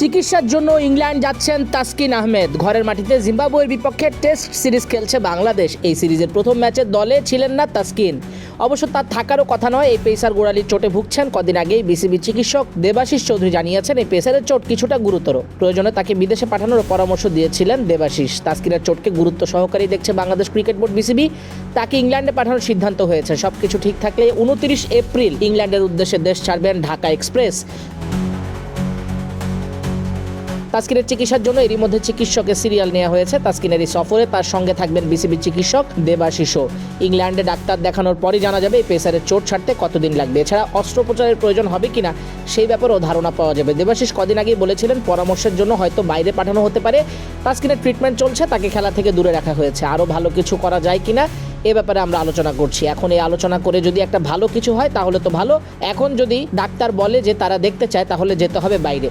চিকিৎসার জন্য ইংল্যান্ড যাচ্ছেন তাসকিন আহমেদ। ঘরের মাটিতে জিম্বাবুয়ের বিপক্ষে টেস্ট সিরিজ খেলছে বাংলাদেশ। এই সিরিজের প্রথম ম্যাচে দলে ছিলেন না তাসকিন। অবশ্য তার থাকারও কথা নয়, এই পেসার গোড়ালির চোটে ভুগছেন কদিন আগেই বিসিবি চিকিৎসক দেবাশিস চৌধুরী জানিয়েছেন, এই পেসারের চোট কিছুটা গুরুতর। প্রয়োজনে তাকে বিদেশে পাঠানোর পরামর্শ দিয়েছিলেন দেবাশিস। তাসকিনের চোটকে গুরুত্ব সহকারে দেখছে বাংলাদেশ ক্রিকেট বোর্ড বিসিবি। তাকে ইংল্যান্ডে পাঠানোর সিদ্ধান্ত হয়েছে। সবকিছু ঠিক থাকলে উনত্রিশ এপ্রিল ইংল্যান্ডের উদ্দেশ্যে দেশ ছাড়বেন ঢাকা এক্সপ্রেস। তাসকিনের চিকিৎসার জন্য এরই মধ্যে চিকিৎসকের সিরিয়াল নেওয়া হয়েছে। তাসকিনের এই সফরে তার সঙ্গে থাকবেন বিসিবি চিকিৎসক দেবাশিসও ইংল্যান্ডে ডাক্তার দেখানোর পরই জানা যাবে এই পেসারের চোট ছাড়তে কতদিন লাগবে। এছাড়া অস্ত্রোপচারের প্রয়োজন হবে কিনা সেই ব্যাপারেও ধারণা পাওয়া যাবে। দেবাশিস কদিন আগেই বলেছিলেন পরামর্শের জন্য হয়তো বাইরে পাঠানো হতে পারে। তাস্কিনের ট্রিটমেন্ট চলছে, তাকে খেলা থেকে দূরে রাখা হয়েছে। আরও ভালো কিছু করা যায় কিনা এ ব্যাপারে আমরা আলোচনা করছি। এখন এই আলোচনা করে যদি একটা ভালো কিছু হয় তাহলে তো ভালো। এখন যদি ডাক্তার বলে যে তারা দেখতে চায় তাহলে যেতে হবে বাইরে।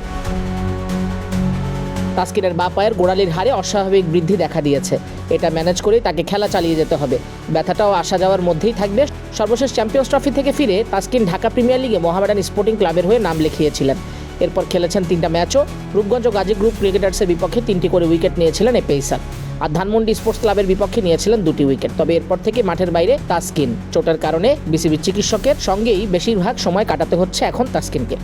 তাস্কিনের বা পায়ের গোড়ালির হারে অস্বাভাবিক বৃদ্ধি দেখা দিয়েছে। এটা ম্যানেজ করেই তাকে খেলা চালিয়ে যেতে হবে। ব্যথাটাও আসা যাওয়ার মধ্যেই থাকবে। সর্বশেষ চ্যাম্পিয়ন্স ট্রফি থেকে ফিরে তাস্কিন ঢাকা প্রিমিয়ার লিগে মোহামেডান স্পোর্টিং ক্লাবের হয়ে নাম লিখিয়েছিলেন। এরপর খেলেছেন তিনটা ম্যাচও। রূপগঞ্জ গাজী গ্রুপ ক্রিকেটার্সের বিপক্ষে তিনটি করে উইকেট নিয়েছিলেন এই পেসার। আর ধানমন্ডি স্পোর্টস ক্লাবের বিপক্ষে নিয়েছিলেন দুটি উইকেট। তবে এরপর থেকে মাঠের বাইরে তাস্কিন। চোটের কারণে বিসিবির চিকিৎসকের সঙ্গেই বেশিরভাগ সময় কাটাতে হচ্ছে এখন তাস্কিনকে।